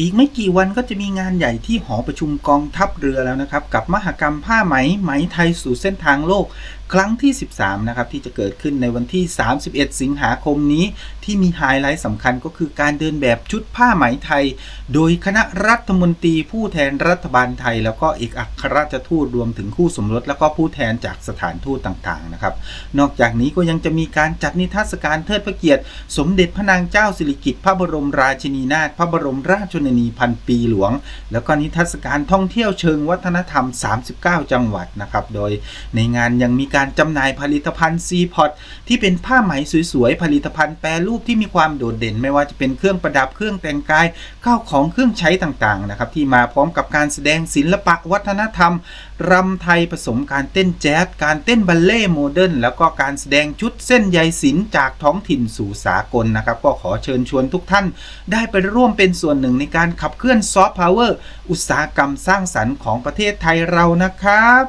อีกไม่กี่วันก็จะมีงานใหญ่ที่หอประชุมกองทัพเรือแล้วนะครับ กับมหกรรมผ้าไหมไหมไทยสู่เส้นทางโลก ครั้งที่ 13 นะครับ ที่จะเกิดขึ้นในวันที่ 31 สิงหาคมนี้ ที่มีไฮไลท์สำคัญก็คือการเดินแบบชุดผ้าไหมไทย โดยคณะรัฐมนตรีผู้แทนรัฐบาลไทย แล้วก็เอกอัครราชทูตรวมถึงคู่สมรส แล้วก็ผู้แทนจากสถานทูตต่างๆนะครับ นอกจากนี้ก็ยังจะมีการจัดนิทรรศการเทิดพระเกียรติ สมเด็จพระนางเจ้าสิริกิติ์พระบรมราชินีนาถพระบรมราชชนนีพันปีหลวง แล้วก็นิทรรศการท่องเที่ยวเชิงวัฒนธรรม 39 จังหวัดนะครับ โดยในงานยังมีการจำหน่ายผลิตภัณฑ์ซีพอตที่เป็นผ้าไหมสวยๆ ผลิตภัณฑ์แปรรูปที่มีความโดดเด่น ไม่ว่าจะเป็นเครื่องประดับเครื่องแต่งกายข้าวของเครื่องใช้ต่างๆนะครับที่มาพร้อมกับการแสดงศิลปะวัฒนธรรมรำไทยผสมการเต้นแจ๊สการเต้นบัลเล่โมเดิร์นแล้วก็การแสดงชุดเส้นใยศิลป์จากท้องถิ่นสู่สากลนะครับก็ขอเชิญชวนทุกท่าน ได้ไปร่วมเป็นส่วนหนึ่งในการขับเคลื่อนซอฟต์พาวเวอร์อุตสาหกรรมสร้างสรรค์ของประเทศไทยเรานะครับ